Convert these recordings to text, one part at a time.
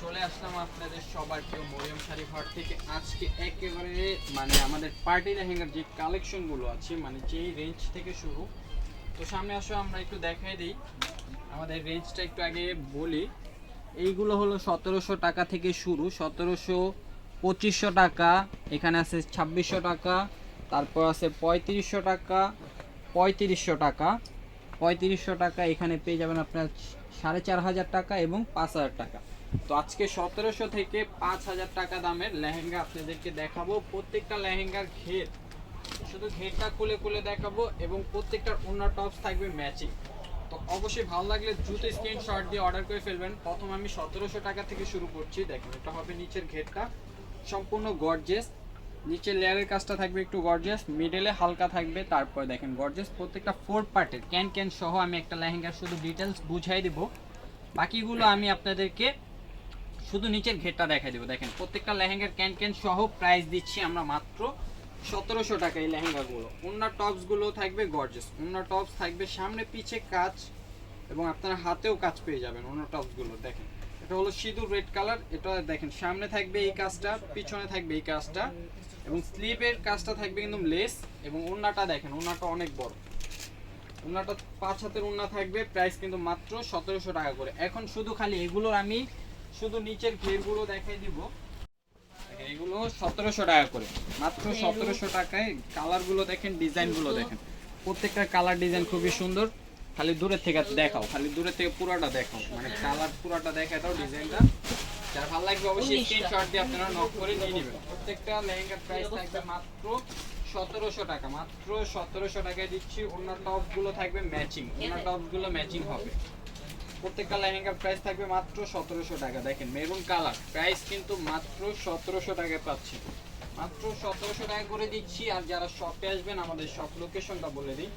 চলে আসলাম আপনাদের সবার শাড়ি ঘর থেকে। আজকে মানে আমাদের পার্টি যে কালেকশনগুলো আছে মানে যেই রেঞ্জ থেকে শুরু, তো সামনে আমরা একটু দেখাই দিই। আমাদের রেঞ্জটা একটু আগে বলি। এইগুলো হলো সতেরোশো টাকা থেকে শুরু, সতেরোশো পঁচিশশো টাকা, এখানে আছে ছাব্বিশশো টাকা, তারপর আছে পঁয়ত্রিশশো টাকা পঁয়ত্রিশশো টাকা পঁয়ত্রিশশো টাকা, এখানে পেয়ে যাবেন আপনার সাড়ে চার হাজার টাকা এবং পাঁচ হাজার টাকা। তো আজকে সতেরোশো থেকে পাঁচ হাজার টাকা দামের লেহেঙ্গা আপনাদেরকে দেখাবো। প্রত্যেকটা লেহেঙ্গার ঘের, শুধু ঘেরটা খুলে খুলে দেখাবো এবং প্রত্যেকটার অন্য টপস থাকবে ম্যাচিং তো অবশ্যই ভালো লাগলে দ্রুত স্ক্রিনশট দিয়ে অর্ডার করে ফেলবেন। প্রথম আমি সতেরোশো টাকা থেকে শুরু করছি। দেখেন, এটা হবে নিচের ঘেরটা। সম্পূর্ণ গর্জেস নিচের লেয়ারের কাজটা থাকবে একটু গর্জিয়াস মিডলে হালকা থাকবে, তারপর দেখেন গর্জিয়াস প্রত্যেকটা ফোর পার্টের ক্যান ক্যান সহ আমি একটা লেহেঙ্গার শুধু ডিটেলস বুঝাই দিব। বাকিগুলো আমি আপনাদেরকে শুধু নিচের ঘেরটা দেখাই দেবো, দেখেন। প্রত্যেকটা লেহেঙ্গার ক্যান ক্যান সহ প্রাইস দিচ্ছি আমরা মাত্র সতেরোশো টাকা এই লেহেঙ্গাগুলো। অন্য টপসগুলো থাকবে গর্জেস অন্য টপস থাকবে সামনে পিছে কাজ এবং আপনারা হাতেও কাজ পেয়ে যাবেন অন্য টপসগুলো দেখেন। এটা হলো সিঁদুর রেড কালার এটা দেখেন, সামনে থাকবে এই কাজটা পিছনে থাকবে এই কাজটা এবং স্লিভের কাজটা থাকবে কিন্তু লেস এবং ওন্নাটা দেখেন ওন্নাটা অনেক বড়। ওন্নাটা পাঁচ হাতের ওন্না থাকবে প্রাইস কিন্তু মাত্র সতেরোশো টাকা করে। এখন শুধু খালি এগুলোর আমি শুধু নিচের ঘেরগুলো দেখাই দিব। এগুলো সতেরোশো টাকা করে। মাত্র সতেরোশো টাকায় কালারগুলো দেখেন ডিজাইনগুলো দেখেন। প্রত্যেকটা কালার ডিজাইন খুবই সুন্দর। খালি দূরের থেকে দেখাও খালি দূরের থেকে পুরাটা দেখাও। মানে কালার পুরাটা দেখে দাও ডিজাইনটা। যার ভালো লাগবে অবশ্যই স্ক্রিনশট দিয়ে আপনারা নক করে নিয়ে নেবেন। প্রত্যেকটা লেহেঙ্গার প্রাইস থাকবে মাত্র সতেরোশো টাকা। মাত্র সতেরোশো টাকায় দিচ্ছি। অন্য টপগুলো থাকবে ম্যাচিং অন্য টপগুলো ম্যাচিং হবে। প্রত্যেকটা লেহেঙ্গার প্রাইস থাকবে মাত্র সতেরোশো টাকা। দেখেন মেরুন কালার প্রাইস কিন্তু মাত্র সতেরোশো টাকায় পাচ্ছি। মাত্র সতেরোশো টাকা করে দিচ্ছি আর যারা শপে আসবেন, আমাদের শপ লোকেশনটা বলে দিই।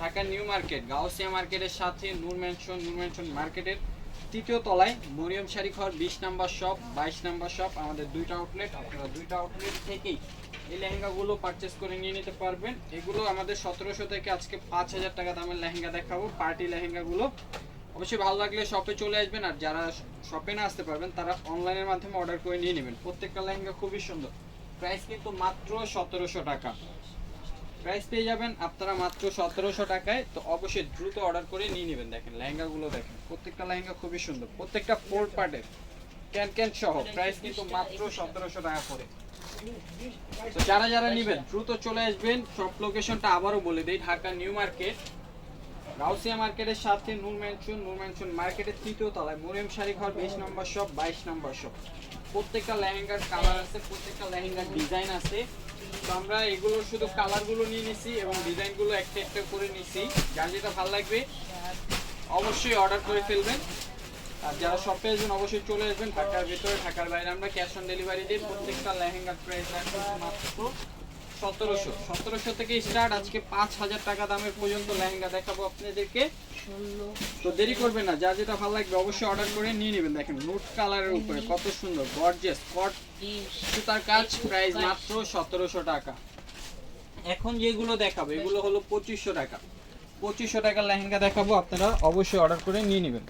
ঢাকা নিউ মার্কেট, গাউসিয়া মার্কেটের সাথে নূর ম্যানশন নূর ম্যানশন মার্কেটের তৃতীয় তলায় মরিয়ম শাড়ি ঘর, বিশ নাম্বার শপ বাইশ নাম্বার শপ আমাদের দুইটা আউটলেট আপনারা দুইটা আউটলেট থেকেই এই লেহেঙ্গাগুলো পারচেস করে নিয়ে নিতে পারবেন। এগুলো আমাদের সতেরোশো থেকে আজকে পাঁচ হাজার টাকা দামের লেহেঙ্গা দেখাবো। পার্টি লেহেঙ্গাগুলো অবশ্যই ভালো লাগলে শপে চলে আসবেন আর যারা শপে না আসতে পারবেন, তারা অনলাইনের মাধ্যমে অর্ডার করে নিয়ে নেবেন। প্রত্যেকটা লেহেঙ্গা খুবই সুন্দর। প্রাইস কিন্তু মাত্র সতেরোশো টাকা। প্রাইস পেয়ে যাবেন আপনারা মাত্র সতেরোশো টাকায়। তো অবশ্যই দ্রুত অর্ডার করে নিয়ে নেবেন। দেখেন লেহেঙ্গাগুলো দেখেন, প্রত্যেকটা লেহেঙ্গা খুবই সুন্দর। প্রত্যেকটা ফোর পার্টের ক্যান ক্যান সহ। প্রাইস কিন্তু মাত্র সতেরোশো টাকা করে। তো যারা যারা নেবেন, দ্রুত চলে আসবেন। সব লোকেশনটা আবারও বলে দিই, ঢাকা নিউ মার্কেট। গাউসিয়া মার্কেটের সাথে নূর ম্যানশন নূর ম্যানশন মার্কেটের তৃতীয় তলায়। মরিয়ম শাড়ি ঘর বিশ নম্বর শপ বাইশ নম্বর শপ প্রত্যেকটা লেহেঙ্গার কালার আছে, প্রত্যেকটা লেহেঙ্গার ডিজাইন আছে। তো আমরা এগুলো শুধু কালারগুলো নিয়ে নিছি এবং ডিজাইনগুলো একটা একটা করে নিছি। যার যেটা ভালো লাগবে, অবশ্যই অর্ডার করে ফেলবেন। আর যারা শপে আসবেন অবশ্যই চলে আসবেন। ঢাকার ভিতরে, ঢাকার বাইরে আমরা ক্যাশ অন ডেলিভারি দিই প্রত্যেকটা লেহেঙ্গার প্রাইস রাখব মাত্র সতেরোশো। সতেরোশো থেকে স্টার্ট আজকে পাঁচ হাজার টাকা দামের পর্যন্ত লেহেঙ্গা দেখাবো আপনাদেরকে। তো দেরি করবেন না, যা যেটা ভালো লাগবে অবশ্যই অর্ডার করে নিয়ে নেবেন। দেখেন নুট কালারের উপরে কত সুন্দর গর্জিয়াস কট সুতার কাজ প্রাইস মাত্র সতেরোশো টাকা। এখন যেগুলো দেখাবো, এগুলো হলো পঁচিশশো টাকা। পঁচিশশো টাকার লেহেঙ্গা দেখাবো, আপনারা অবশ্যই অর্ডার করে নিয়ে নেবেন।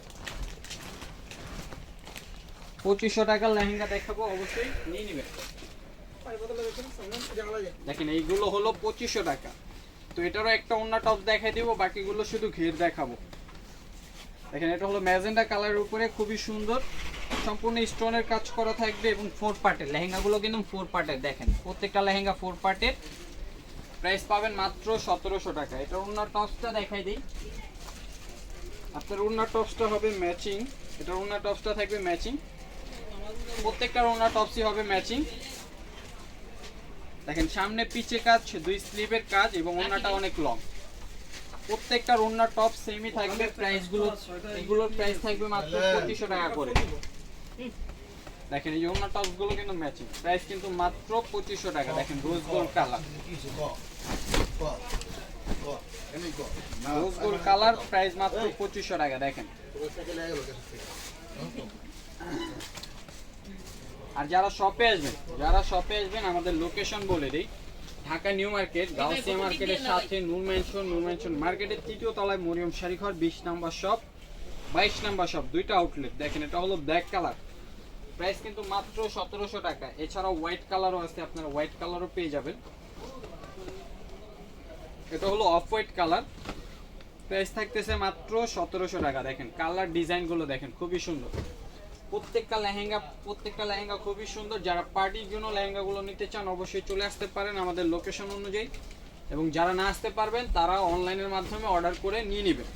পঁচিশশো টাকার লেহেঙ্গা দেখাবো, অবশ্যই নিয়ে নেবেন। দেখেন, এইগুলো হলো পঁচিশশো টাকা। তো এটারও একটা অন্য টপ দেখাই দিব, বাকিগুলো শুধু ঘের দেখাবো। দেখেন, এটা হলো ম্যাজেন্ডা কালারের উপরে, খুবই সুন্দর। সম্পূর্ণ স্টোনের কাজ করা থাকবে এবং ফোর পার্টের। লেহেঙ্গাগুলো কিন্তু ফোর পার্টের, দেখেন। প্রত্যেকটা লেহেঙ্গা ফোর পার্টের। প্রাইস পাবেন মাত্র সতেরোশো টাকা। এটা অন্য টপসটা দেখাই দিই। আপনার ওনার টপসটা হবে ম্যাচিং। এটা ওনার টপসটা থাকবে ম্যাচিং। প্রত্যেকটার ওনার টপসই হবে ম্যাচিং। দেখেন সামনে পিছে কাজ দুই স্লিভের কাজ এবং ওনাটা অনেক লং প্রত্যেকটার ওনার টপ সেমই থাকবে প্রাইসগুলো এগুলোর প্রাইস থাকবে মাত্র পঁচিশশো টাকা করে। দেখেন এই ওনার টপসগুলো কিন্তু ম্যাচিং প্রাইস কিন্তু মাত্র পঁচিশশো টাকা। দেখেন rose gold colour rose gold colour price মাত্র পঁচিশশো টাকা। দেখেন। আর যারা শপে আসবেন যারা শপে আসবেন আমাদের লোকেশন বলে দিই। ঢাকা নিউ মার্কেট গাউসিয়া মার্কেটের সাথে নূর ম্যানশন নূর ম্যানশন মার্কেটের তৃতীয় তলায় মরিয়ম শাড়িঘর বিশ নাম্বার শপ বাইশ নাম্বার শপ দুইটা আউটলেট দেখেন এটা হলো ব্ল্যাক কালার প্রাইস কিন্তু মাত্র সতেরোশো টাকা। এছাড়াও হোয়াইট কালারও আছে আপনারা হোয়াইট কালারও পেয়ে যাবেন। এটা হলো অফ হোয়াইট কালার প্রাইস থাকতেছে মাত্র সতেরোশো টাকা। দেখেন কালার ডিজাইনগুলো দেখেন খুবই সুন্দর। প্রত্যেকটা লেহেঙ্গা প্রত্যেকটা লেহেঙ্গা খুবই সুন্দর। যারা পার্টির জন্য লেহেঙ্গাগুলো নিতে চান অবশ্যই চলে আসতে পারেন আমাদের লোকেশন অনুযায়ী। এবং যারা না আসতে পারবেন তারা অনলাইনের মাধ্যমে অর্ডার করে নিয়ে নেবেন।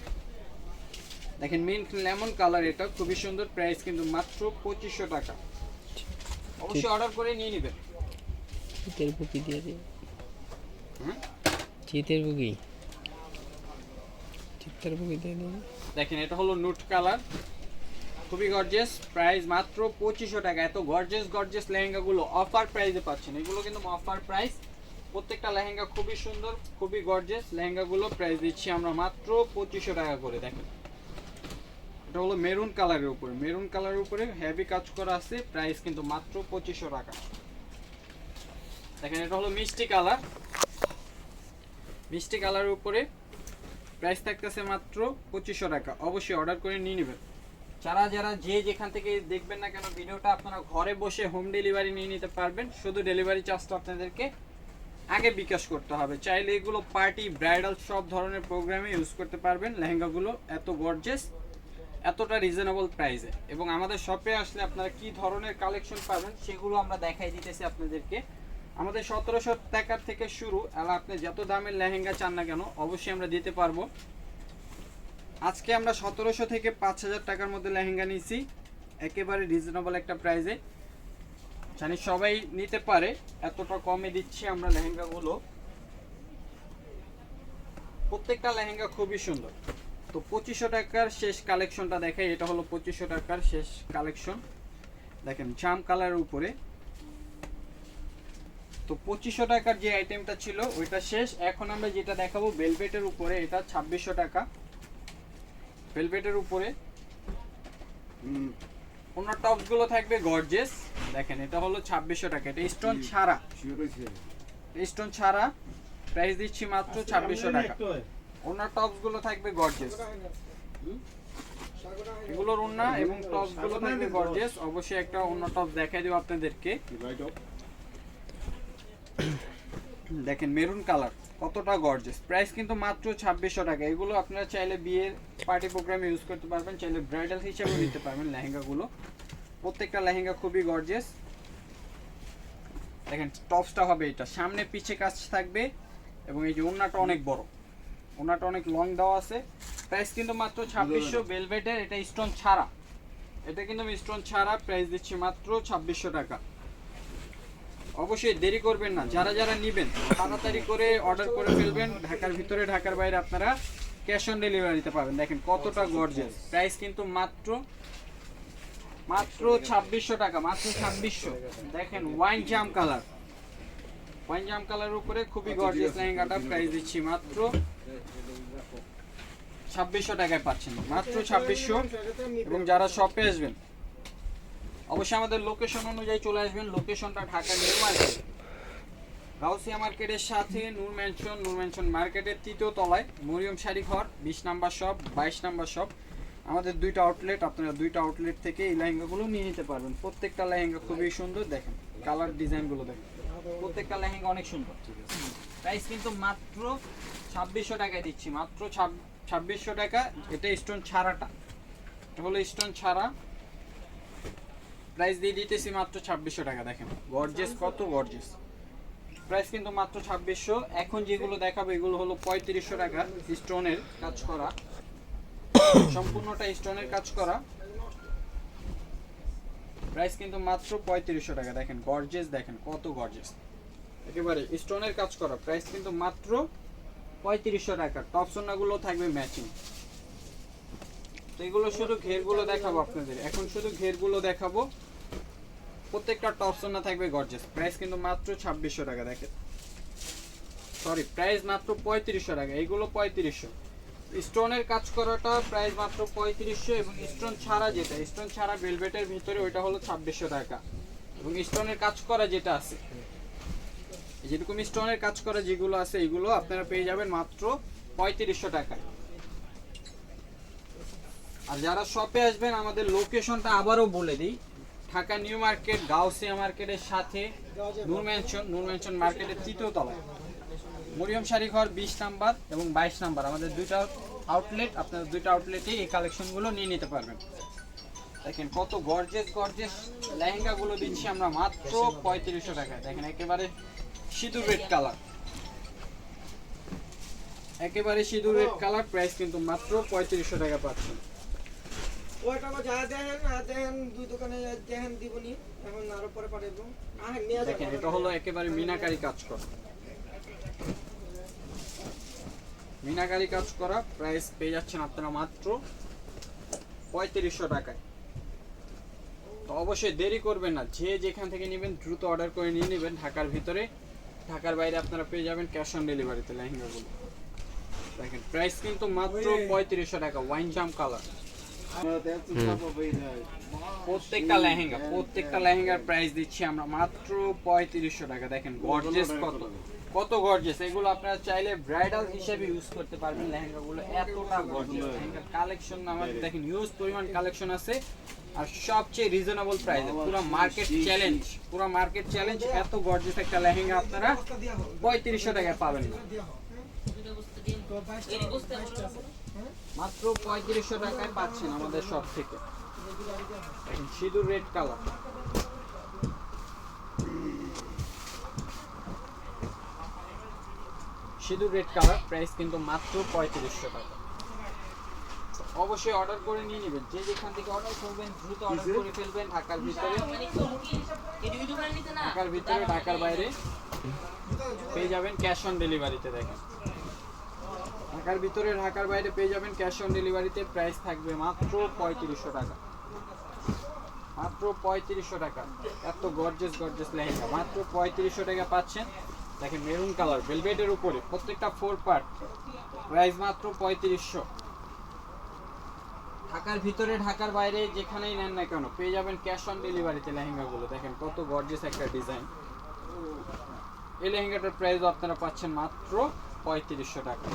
দেখেন মিন্ট লেমন কালার এটা খুবই সুন্দর প্রাইস কিন্তু মাত্র পঁচিশশো টাকা। অবশ্যই অর্ডার করে নিয়ে নেবেন। চিতের বুকি দিয়ে হুম? চিতের বুকি? চিতের বুকি দিয়ে দিই দেখেন এটা হলো নুট কালার খুবই গর্জিয়াস প্রাইস মাত্র পঁচিশশো টাকা। এত গর্জিয়াস গর্জিয়াস লেহেঙ্গাগুলো অফার প্রাইসে পাচ্ছেন। এগুলো কিন্তু অফার প্রাইস প্রত্যেকটা লেহেঙ্গা খুবই সুন্দর, খুবই গর্জিয়াস লেহেঙ্গাগুলো প্রাইস দিচ্ছি আমরা মাত্র পঁচিশশো টাকা করে, দেখেন। এটা হলো মেরুন কালারের উপরে। মেরুন কালারের উপরে হেভি কাজ করা আছে প্রাইস কিন্তু মাত্র পঁচিশশো টাকা। দেখেন, এটা হলো মিষ্টি কালার মিষ্টি কালারের উপরে প্রাইস থাকতেছে মাত্র পঁচিশশো টাকা। অবশ্যই অর্ডার করে নিয়ে নেবেন। যারা যারা যে যেখান থেকে দেখবেন না কেন, ভিডিওটা আপনারা ঘরে বসে হোম ডেলিভারি নিয়ে নিতে পারবেন। শুধু ডেলিভারি চার্জটা আপনাদেরকে আগে বিকাশ করতে হবে। চাইলে এগুলো পার্টি ব্রাইডাল সব ধরনের প্রোগ্রামে ইউজ করতে পারবেন। লেহেঙ্গাগুলো এত গর্জেস এতটা রিজনেবল প্রাইসে এবং আমাদের শপে আসলে আপনারা কি ধরনের কালেকশন পাবেন, সেগুলো আমরা দেখাই দিতেছি আপনাদেরকে। আমাদের সতেরোশো টাকার থেকে শুরু আপনি যত দামের লেহেঙ্গা চান না কেন, অবশ্যই আমরা দিতে পারব। আজকে আমরা সতেরোশো থেকে পাঁচ হাজার টাকার মধ্যে লেহেঙ্গা নিয়েছি। একেবারে রিজনেবল একটা প্রাইসে জানি সবাই নিতে পারে, এতটা কমে দিচ্ছি আমরা লেহেঙ্গাগুলো। প্রত্যেকটা লেহেঙ্গা খুবই সুন্দর। তো পঁচিশশো টাকার শেষ কালেকশনটা দেখাই, এটা হলো পঁচিশশো টাকার শেষ কালেকশন দেখেন জাম কালারের উপরে। তো পঁচিশশো টাকার যে আইটেমটা ছিল, ওইটা শেষ। এখন আমরা যেটা দেখাবো বেলভেটের উপরে, এটা ছাব্বিশশো টাকা। ভেলভেটের উপরে ওনার টপসগুলো থাকবে গর্জেস দেখেন এটা হলো ছাব্বিশশো টাকা। এটা স্টোন ছাড়া। স্টোন ছাড়া প্রাইস দিচ্ছি মাত্র ছাব্বিশশো টাকা। ওনার টপসগুলো থাকবে গর্জেস এগুলোর ওনা এবং টপসগুলো থাকবে গর্জেস অবশ্যই একটা অন্য টপস দেখাই দেবো আপনাদেরকে। দেখেন মেরুন কালার কতটা গর্জেস প্রাইস কিন্তু মাত্র ছাব্বিশশো টাকা। এগুলো আপনারা চাইলে বিয়ের পার্টি প্রোগ্রামে ইউজ করতে পারবেন, চাইলে ব্রাইডাল হিসেবে নিতে পারবেন লেহেঙ্গাগুলো। প্রত্যেকটা লেহেঙ্গা খুবই গর্জেস দেখেন টপসটা হবে এটা। সামনে পিছে কাজ থাকবে এবং এই যে ওনাটা অনেক বড়। ওড়নাটা অনেক লং দেওয়া আছে। প্রাইস কিন্তু মাত্র ছাব্বিশশো বেলভেটের এটা স্টোন ছাড়া। এটা কিন্তু আমি স্টোন ছাড়া প্রাইস দিচ্ছি মাত্র ছাব্বিশশো টাকা। অবশ্যই দেরি করবেন না। যারা যারা নেবেন, তাড়াতাড়ি করে অর্ডার করে ফেলবেন। ঢাকার ভিতরে, ঢাকার বাইরে আপনারা ক্যাশ অন ডেলিভারি দিতে পারবেন। দেখেন কতটা গর্জিয়াস প্রাইস কিন্তু মাত্র মাত্র ছাব্বিশশো টাকা, মাত্র ছাব্বিশশো। দেখেন ওয়াইন জাম কালার ওয়াইন জাম কালার উপরে খুবই গর্জিয়াস লেহেঙ্গাটা প্রাইস দিচ্ছি মাত্র ছাব্বিশশো টাকায় পাচ্ছেন। মাত্র ছাব্বিশশো। এবং যারা শপে আসবেন অবশ্যই আমাদের লোকেশন অনুযায়ী চলে আসবেন। লোকেশনটা ঢাকা নিউ মার্কেট। গাউসিয়া মার্কেটের সাথে নূর ম্যানশন নূর ম্যানশন মার্কেটের তৃতীয় তলায় মরিয়ম শাড়ি ঘর, বিশ নাম্বার শপ বাইশ নাম্বার শপ আমাদের দুইটা আউটলেট আপনারা দুইটা আউটলেট থেকে এই লেহেঙ্গাগুলো নিয়ে নিতে পারবেন। প্রত্যেকটা লেহেঙ্গা খুবই সুন্দর, দেখেন কালার ডিজাইনগুলো দেখেন। প্রত্যেকটা লেহেঙ্গা অনেক সুন্দর। প্রাইস কিন্তু মাত্র ছাব্বিশশো টাকায় দিচ্ছি, মাত্র ছাব্বিশশো টাকা, এটা স্টোন ছাড়াটা। এটা হলো স্টোন ছাড়া প্রাইস দিয়ে দিতেছি মাত্র ছাব্বিশশো টাকা, দেখেন। গর্জেস কত গর্জেস প্রাইস কিন্তু মাত্র ছাব্বিশশো। এখন যেগুলো দেখাবো, এগুলো হলো পঁয়ত্রিশশো টাকা স্টোনের কাজ করা। সম্পূর্ণটা স্টোনের কাজ করা। প্রাইস কিন্তু মাত্র পঁয়ত্রিশশো টাকা, দেখেন। গর্জেস দেখেন, কত গর্জেস একেবারে স্টোনের কাজ করা। প্রাইস কিন্তু মাত্র পঁয়ত্রিশশো টাকা। টপ সোনাগুলো থাকবে ম্যাচিং তো এগুলো শুধু ঘেরগুলো দেখাবো আপনাদের। এখন শুধু ঘেরগুলো দেখাবো। প্রত্যেকটা টপ না থাকবে গর্জেস প্রাইস কিন্তু মাত্র ছাব্বিশশো টাকা, দেখেন। সরি প্রাইস মাত্র পঁয়ত্রিশশো টাকা এইগুলো পঁয়ত্রিশশো। স্টোনের কাজ করাটা প্রাইস মাত্র পঁয়ত্রিশশো এবং স্টোন ছাড়া যেটা স্টোন ছাড়া ভেলভেটের ভিতরে ওইটা হলো ছাব্বিশশো টাকা। এবং স্টোনের কাজ করা যেটা আছে, যেরকম স্টোনের কাজ করা যেগুলো আছে, এগুলো আপনারা পেয়ে যাবেন মাত্র পঁয়ত্রিশশো টাকায় আর যারা শপে আসবেন, আমাদের লোকেশনটা আবারও বলে দিই। ঢাকা নিউ মার্কেট, গাউসিয়া মার্কেটের সাথে নূর ম্যানশন মার্কেটের তৃতীয় তলায়। মরিয়ম শাড়ি ঘর বিশ নাম্বার এবং বাইশ নাম্বার। আমাদের দুইটা আউটলেট আপনারা দুইটা আউটলেটে এই কালেকশনগুলো নিয়ে নিতে পারবেন। দেখেন কত গর্জেস গর্জেস লেহেঙ্গাগুলো দিচ্ছি আমরা মাত্র পঁয়ত্রিশশো টাকায়। দেখেন একেবারে সিঁদুর রেড কালার একেবারে সিঁদুর রেড কালার প্রাইস কিন্তু মাত্র পঁয়ত্রিশশো টাকা পাচ্ছেন। ওইটা যা দেখেন আর দেখেন দুই দোকানে দেখেন দিবনি এখন আরও পরে পাঠাবো আর নিয়ে যাবেন দেখেন এটা হলো একেবারে মিনাকারি কাজ করা। মিনাকারি কাজ করা প্রাইস পেয়ে যাচ্ছেন আপনারা মাত্র পঁয়ত্রিশশো টাকায়। তো অবশ্যই দেরি করবেন না যে যেখান থেকে নেবেন দ্রুত অর্ডার করে নিয়ে নেবেন ঢাকার ভিতরে। ঢাকার বাইরে আপনারা পেয়ে যাবেন ক্যাশ অন ডেলিভারিতে লেহেঙ্গাগুলো। দেখেন প্রাইস কিন্তু মাত্র পঁয়ত্রিশশো টাকা ওয়াইন জাম কালার প্রত্যেকটা লেহেঙ্গা, প্রত্যেকটা লেহেঙ্গার প্রাইস দিচ্ছি আমরা মাত্র পঁয়ত্রিশশো টাকা। দেখেন গর্জেস কত কত গর্জেস এগুলো আপনারা চাইলে ব্রাইডাল হিসেবে ইউজ করতে পারবেন লেহেঙ্গাগুলো। এতটা গর্জেস লেহেঙ্গার কালেকশন আমাদের দেখেন ইউজ পরিমাণ কালেকশন আছে। আর সবচেয়ে রিজনেবল প্রাইসে পুরো মার্কেট চ্যালেঞ্জ পুরো মার্কেট চ্যালেঞ্জ এত গর্জেস একটা লেহেঙ্গা আপনারা পঁয়ত্রিশশো টাকায় পাবেন। না মাত্র পঁয়ত্রিশশো টাকায় পাচ্ছেন আমাদের সব থেকে। সিঁদুর রেড কালার সিঁদুর রেড কালার প্রাইস কিন্তু মাত্র পঁয়ত্রিশশো টাকা। অবশ্যই অর্ডার করে নিয়ে নেবেন। যে যেখান থেকে অর্ডার করবেন দ্রুত অর্ডার করে ফেলবেন ঢাকার ভিতরে। ঢাকার ভিতরে ঢাকার বাইরে। পেয়ে যাবেন ক্যাশ অন ডেলিভারিতে দেখেন। ঢাকার ভিতরে, ঢাকার বাইরে পেয়ে যাবেন ক্যাশ অন ডেলিভারিতে প্রাইস থাকবে মাত্র পঁয়ত্রিশশো টাকা। মাত্র পঁয়ত্রিশশো টাকা। এত গর্জেস গর্জেস লেহেঙ্গা। মাত্র পঁয়ত্রিশশো টাকা পাচ্ছেন। দেখেন মেরুন কালার ভেলভেটের উপরে, প্রত্যেকটা ফোর পার্ট প্রাইস মাত্র পঁয়ত্রিশশো। ঢাকার ভিতরে, ঢাকার বাইরে যেখানেই নেন না কেন, পেয়ে যাবেন ক্যাশ অন ডেলিভারিতে লেহেঙ্গাগুলো। দেখেন কত গর্জেস একটা ডিজাইন এই লেহেঙ্গাটার প্রাইস আপনারা পাচ্ছেন মাত্র পঁয়ত্রিশশো টাকা।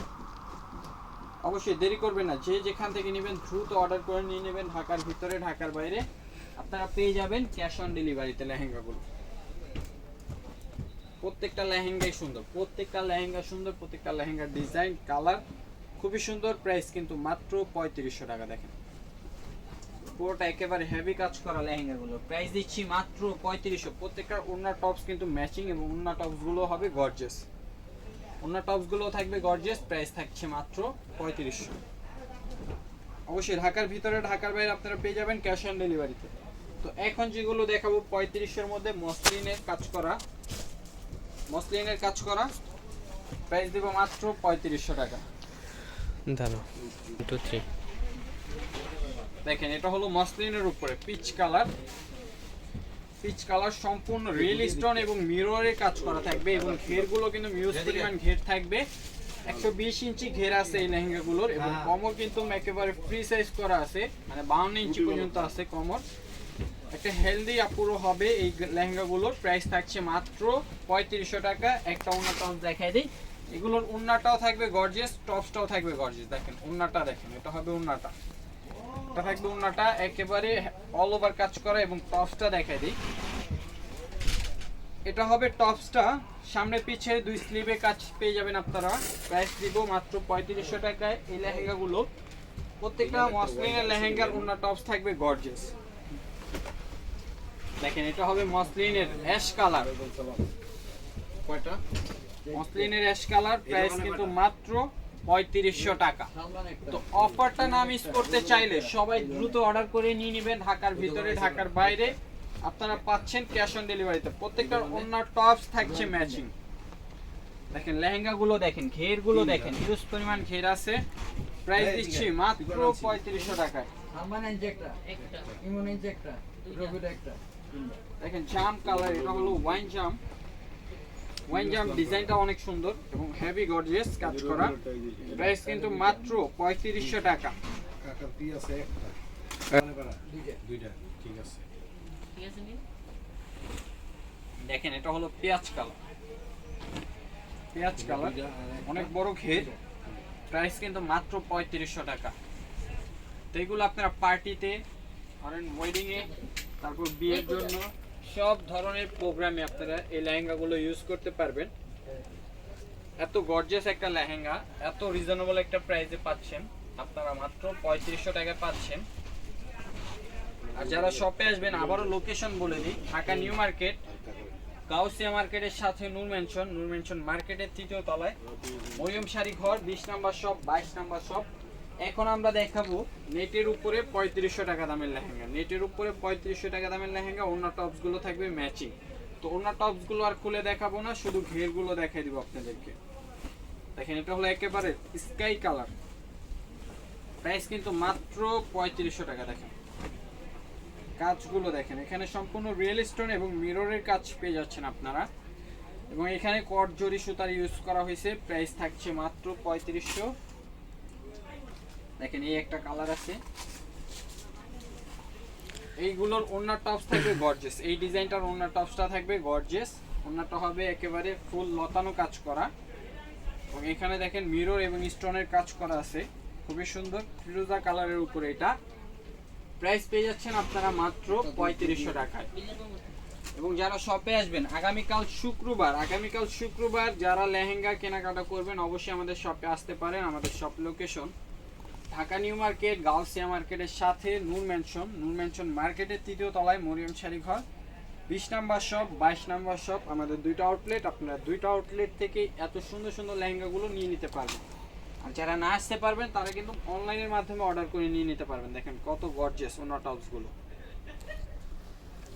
অবশ্যই দেরি করবেন না। যে যেখান থেকে নেবেন দ্রুত অর্ডার করে নিয়ে নেবেন ঢাকার ভিতরে, ঢাকার বাইরে। আপনারা পেয়ে যাবেন ক্যাশ অন ডেলিভারিতে লেহেঙ্গাগুলো। প্রত্যেকটা লেহেঙ্গাই সুন্দর, প্রত্যেকটা লেহেঙ্গা সুন্দর, প্রত্যেকটা লেহেঙ্গার ডিজাইন কালার খুবই সুন্দর প্রাইস কিন্তু মাত্র পঁয়ত্রিশশো টাকা, দেখেন। পুরোটা একেবারে হেভি কাজ করা লেহেঙ্গাগুলো। প্রাইস দিচ্ছি মাত্র পঁয়ত্রিশশো। প্রত্যেকটা ওনার টপস কিন্তু ম্যাচিং এবং ওনার টপসগুলো হবে গর্জেস ওনার টপসগুলো থাকবে গর্জেস প্রাইস থাকছে মাত্র পঁয়ত্রিশশো। অবশ্যই ঢাকার ভিতরে ঢাকার বাইরে আপনারা পেয়ে যাবেন ক্যাশ অন ডেলিভারিতে তো। এখন যেগুলো দেখাবো পঁয়ত্রিশের মধ্যে মসলিনের কাজ করা। মসলিনের কাজ করা প্রাইস দেবো মাত্র পঁয়ত্রিশশো টাকা। দাঁড়ো টু থ্রি দেখেন এটা হলো মসলিনের উপরে পিচ কালার পিচ কালার সম্পূর্ণ রিয়েল স্টোন এবং মিররে কাজ করা থাকবে এবং ঘেরগুলো কিন্তু মিউজ পরিমাণ ঘের থাকবে। একশো বিশ ইঞ্চি ঘের আছে এই লেহেঙ্গাগুলোর এবং কমর কিন্তু একেবারে ফ্রি সাইজ করা আছে মানে বাউন্ন ইঞ্চি পর্যন্ত আছে কমর। একটা হেলদি আপুরো হবে এই লেহেঙ্গাগুলোর। প্রাইস থাকছে মাত্র পঁয়ত্রিশশো টাকা। একটা টপ দেখাই দিই। এগুলোর উন্নাটাও থাকবে গর্জিয়াস টপসটাও থাকবে গর্জিয়াস দেখেন উন্নাটা দেখেন এটা হবে উন্নাটা। থাকবে একেবারে অল ওভার কাজ করা এবং টপসটা দেখাই দিই। এটা হবে টপসটা সামনে পিছে দুই স্লিভে কাজ পেয়ে যাবেন আপনারা। প্রাইস দিব মাত্র পঁয়ত্রিশশো টাকায় এই লেহেঙ্গাগুলো। প্রত্যেকটা মসলিনের লেহেঙ্গার উন্না টপস থাকবে গর্জেস দেখেন, এটা হবে মসলিনের অ্যাশ কালার কয়টা? মসলিনের অ্যাশ কালার প্রাইস কিন্তু মাত্র পঁয়ত্রিশশো টাকা। তো অফারটা না মিস করতে চাইলে সবাই দ্রুত অর্ডার করে নিয়ে নেবেন ঢাকার ভিতরে ঢাকার বাইরে। আপনারা পাচ্ছেন ক্যাশ অন ডেলিভারিতে প্রত্যেকটার অন্য টপস থাকছে ম্যাচিং দেখেন লেহেঙ্গা গুলো দেখেন ঘেরগুলো দেখেন হিউজ পরিমাণ ঘের আছে। প্রাইস দিচ্ছি মাত্র পঁয়ত্রিশশো টাকায়। দেখেন জাম কালার এটা হলো ওয়াইন জাম ওয়াইন জাম ডিজাইনটা অনেক সুন্দর এবং হেভি গর্জিয়াস কাজ করা। প্রাইস কিন্তু মাত্র পঁয়ত্রিশশো টাকা। দেখেন এটা হলো পেঁয়াজ কালার। পেঁয়াজ কালার। অনেক বড় ঘের। প্রাইস কিন্তু মাত্র পঁয়ত্রিশশো টাকা। তো এগুলো আপনারা পার্টিতে ধরেন ওয়েডিংয়ে তারপর বিয়ের জন্য সব ধরনের প্রোগ্রামে আপনারা এই লেহেঙ্গাগুলো ইউজ করতে পারবেন। এত গর্জিয়াস একটা লেহেঙ্গা, এত রিজনেবল একটা প্রাইসে পাচ্ছেন। আপনারা মাত্র পঁয়ত্রিশশো টাকায় পাচ্ছেন। আর যারা শপে আসবেন, আবারও লোকেশন বলে দিই, ঢাকা নিউ মার্কেট, গাউসিয়া মার্কেটের সাথে নূর মেনশন নূর মেনশন মার্কেটের তৃতীয় তলায়। মরিয়ম শাড়ি ঘর, বিশ নাম্বার শপ বাইশ নাম্বার শপ এখন আমরা দেখাবো নেটের উপরে পঁয়ত্রিশশো টাকা দামের লেহেঙ্গা। নেটের উপরে পঁয়ত্রিশশো টাকা দামের লেহেঙ্গা অন্য টপসগুলো থাকবে ম্যাচিং। তো অন্য টপসগুলো আর খুলে দেখাবো না, শুধু ঘেরগুলো দেখাই দিব আপনাদেরকে। দেখেন, এটা হলো একেবারে স্কাই কালার। প্রাইস কিন্তু মাত্র পঁয়ত্রিশশো টাকা, দেখেন। কাজগুলো দেখেন, এখানে সম্পূর্ণ রিয়েল স্টোন এবং মিররের কাজ পেয়ে যাচ্ছেন আপনারা। এবং এখানে কট জরি সুতার ইউজ করা হয়েছে প্রাইস থাকছে মাত্র পঁয়ত্রিশশো। দেখেন, এই একটা কালার আছে। এইগুলোর ওনার টপস থাকবে গর্জেস এই ডিজাইনটার ওনার টপসটা থাকবে গর্জেস ওনারটা হবে একেবারে ফুল লতানো কাজ করা। এবং এখানে দেখেন মিরর এবং স্টোনের কাজ করা আছে। খুবই সুন্দর, ফিরোজা কালারের উপরে এটা। প্রাইস পেয়ে যাচ্ছেন আপনারা মাত্র পঁয়ত্রিশশো টাকায়। এবং যারা শপে আসবেন, আগামীকাল শুক্রবার আগামীকাল শুক্রবার যারা লেহেঙ্গা কেনাকাটা করবেন, অবশ্যই আমাদের শপে আসতে পারেন, আমাদের shop location Dhaka New Market, Gausia মার্কেটের সাথে নূর ম্যানশন নূর ম্যানশন মার্কেটের তৃতীয় তলায় মরিয়ম শাড়ি ঘর বিশ নাম্বার শপ, বাইশ নাম্বার শপ, আমাদের দুইটা আউটলেট আপনারা দুইটা আউটলেট থেকে এত সুন্দর সুন্দর লেহেঙ্গাগুলো নিয়ে নিতে পারবেন। আর যারা না আসতে পারবেন, তারা কিন্তু অনলাইনের মাধ্যমে অর্ডার করে নিয়ে নিতে পারবেন। দেখেন কত গর্জেস ওনার টপসগুলো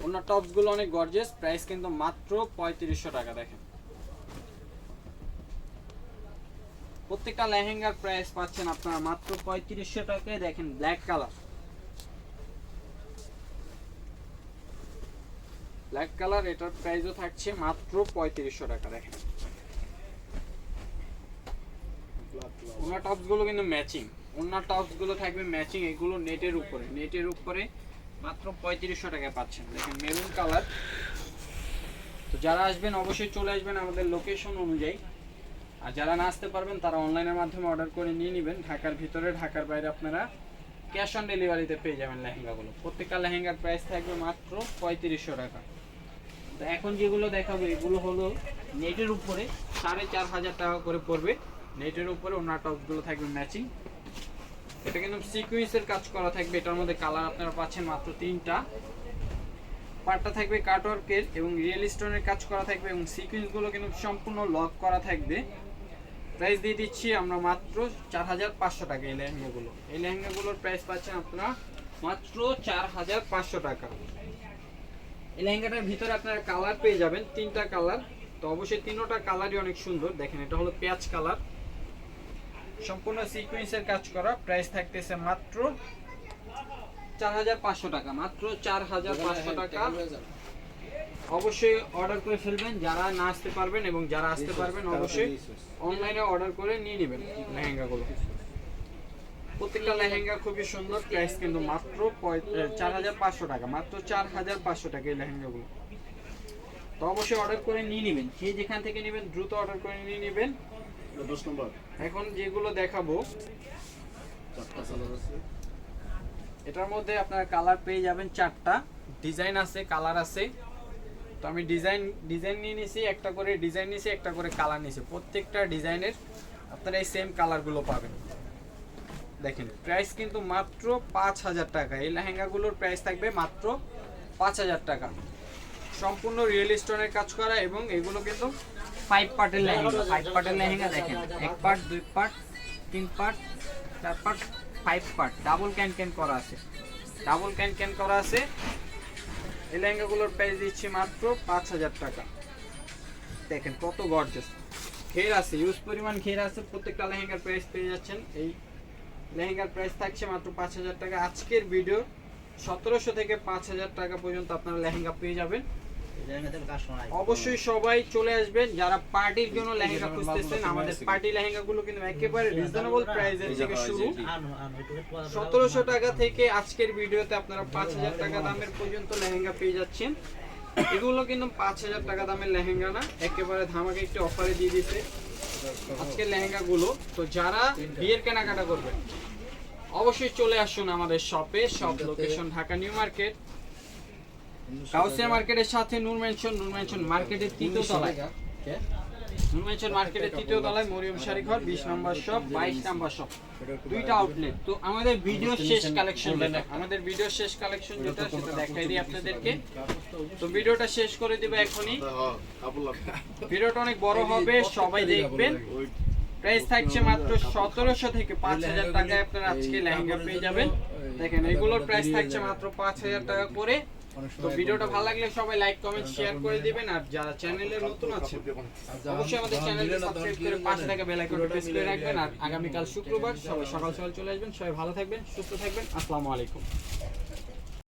ওনার টপসগুলো অনেক গর্জেস প্রাইস কিন্তু মাত্র পঁয়ত্রিশশো টাকা, দেখেন। প্রত্যেকটা লেহেঙ্গার প্রাইস পাচ্ছেন আপনারা মাত্র পঁয়ত্রিশশো টাকায়। দেখেন ব্ল্যাক কালার ব্ল্যাক কালার এটার প্রাইসও থাকছে মাত্র পঁয়ত্রিশশো টাকা, দেখেন। ওনার টপসগুলো কিন্তু ম্যাচিং ওনার টপসগুলো থাকবে ম্যাচিং এগুলো নেটের উপরে। নেটের উপরে মাত্র পঁয়ত্রিশশো টাকায় পাচ্ছেন। দেখেন মেরুন কালার তো যারা আসবেন, অবশ্যই চলে আসবেন আমাদের লোকেশন অনুযায়ী। আর যারা না আসতে পারবেন, তারা অনলাইনের মাধ্যমে অর্ডার করে নিয়ে নেবেন। ঢাকার ভিতরে, ঢাকার বাইরে আপনারা ক্যাশ অন ডেলিভারিতে পেয়ে যাবেন লেহেঙ্গাগুলো। প্রত্যেকটা লেহেঙ্গার প্রাইস থাকবে মাত্র পঁয়ত্রিশশো টাকা। তো এখন যেগুলো দেখাবো, এগুলো হলো নেটের উপরে সাড়ে চার হাজার টাকা করে পড়বে। নেটের উপরে ওনার টপসগুলো থাকবে ম্যাচিং এটা কিন্তু সিকুয়েন্সের কাজ করা থাকবে। এটার মধ্যে কালার আপনারা পাচ্ছেন মাত্র তিনটা। পার্টটা থাকবে কাটওয়ার্কের এবং রিয়েল স্টোনের কাজ করা থাকবে এবং সিকুয়েন্সগুলো কিন্তু সম্পূর্ণ লক করা থাকবে। প্রাইস দিয়ে দিচ্ছি আমরা মাত্র চার হাজার পাঁচশো টাকা এই লেহেঙ্গাগুলো। এই লেহেঙ্গাগুলোর প্রাইস পাচ্ছেন আপনারা মাত্র চার হাজার পাঁচশো টাকা। এই লেহেঙ্গাটার ভিতরে আপনারা কালার পেয়ে যাবেন, তিনটা কালার তো অবশ্যই তিনোটা কালারই অনেক সুন্দর। দেখেন, এটা হলো পেঁয়াজ কালার সম্পূর্ণ সিকোয়েন্সের কাজ করা। প্রাইস থাকতেছে মাত্র চার হাজার পাঁচশো টাকা। মাত্র চার হাজার পাঁচশো টাকা। অবশ্যই অর্ডার করে ফেলবেন যারা না আসতে পারবেন এবং যারা আসতে পারবেন অবশ্যই অনলাইনে অর্ডার করে নিয়ে নেবেন লেহেঙ্গাগুলো। প্রত্যেকটা লেহেঙ্গা খুবই সুন্দর প্রাইস কিন্তু মাত্র চার হাজার পাঁচশো টাকা মাত্র চার হাজার পাঁচশো টাকা এই লেহেঙ্গাগুলো। তো অবশ্যই অর্ডার করে নিয়ে নেবেন। যে যেখান থেকে নেবেন দ্রুত অর্ডার করে নিয়ে নেবেন। দশ নম্বর। এখন যেগুলো দেখাবো এটার মধ্যে আপনারা কালার পেয়ে যাবেন চারটা। ডিজাইন আছে কালার আছে। তো আমি ডিজাইন ডিজাইন নিয়ে নিয়েছি একটা করে ডিজাইন নিয়েছি একটা করে কালার নিয়েছি প্রত্যেকটা ডিজাইনের আপনারা এই সেম কালারগুলো পাবেন। দেখেন প্রাইস কিন্তু মাত্র পাঁচ হাজার টাকা। এই লেহেঙ্গাগুলোর প্রাইস থাকবে মাত্র পাঁচ হাজার টাকা। সম্পূর্ণ রিয়েল স্টোনের কাজ করা এবং এগুলো কিন্তু ফাইভ পার্টের লেহেঙ্গা। ফাইভ পার্টের লেহেঙ্গা দেখেন, এক পার্ট দুই পার্ট তিন পার্ট চার part five part double can can করা আছে। ডাবল ক্যান ক্যান করা আছে। এই লেহেঙ্গাগুলোর প্রাইস দিচ্ছি মাত্র পাঁচ হাজার টাকা। দেখেন কত গর্জেস ঘের আছে ইউজ পরিমাণ ঘের আছে, প্রত্যেকটা লেহেঙ্গার প্রাইস পেয়ে যাচ্ছেন। এই লেহেঙ্গার প্রাইস থাকছে মাত্র পাঁচ হাজার টাকা। আজকের ভিডিও সতেরোশো থেকে পাঁচ হাজার টাকা পর্যন্ত আপনারা লেহেঙ্গা পেয়ে যাবেন। অবশ্যই সবাই চলে আসবেন। যারা পার্টির জন্য লেহেঙ্গা খুঁজতেছেন, আমাদের পার্টি লেহেঙ্গা গুলো কিন্তু একেবারে রিজনেবল প্রাইসের থেকে শুরু। সতেরোশো টাকা থেকে আজকের ভিডিওতে আপনারা পাঁচ হাজার টাকা দামের পর্যন্ত লেহেঙ্গা পেয়ে যাচ্ছেন। এগুলো কিন্তু পাঁচ হাজার টাকা দামের লেহেঙ্গা না, একেবারে ধামাকে একটি অফারে দিয়ে দিছে আজকের লেহেঙ্গাগুলো। তো যারা বিয়ের কেনাকাটা করবেন, অবশ্যই চলে আসুন আমাদের শপে shop location Dhaka New Market. Gausia মার্কেটের সাথে নূর মেনশন নূর মেনশন মার্কেটের তৃতীয় তলায়। নূর মেনশন মার্কেটের তৃতীয় তলায় মরিয়ম শাড়ি ঘর বিশ নম্বর শপ বাইশ নম্বর শপ দুইটা আউটলেট তো আমাদের ভিডিও শেষ কালেকশন আমাদের ভিডিও শেষ কালেকশন যেটা সেটা দেখাই দিই আপনাদেরকে। তো ভিডিওটা শেষ করে দিবে এখনই। ভিডিওটা অনেক বড় হবে সবাই দেখবেন। প্রাইস থাকছে মাত্র সতেরোশো থেকে পাঁচ হাজার টাকায় আপনারা আজকে লেহেঙ্গা পেয়ে যাবেন। দেখেন এগুলোর প্রাইস থাকছে মাত্র পাঁচ হাজার টাকা করে। তো ভিডিওটা ভালো লাগলে সবাই লাইক কমেন্ট শেয়ার করে দিবেন। আর যারা চ্যানেলে নতুন আছেন অবশ্যই আমাদের চ্যানেলকে সাবস্ক্রাইব করে পাশে থাকা বেল আইকনটা প্রেস করে রাখবেন। আর আগামী কাল শুক্রবার সবাই সকাল সকাল চলে আসবেন। সবাই ভালো থাকবেন সুস্থ থাকবেন। আসসালামু আলাইকুম।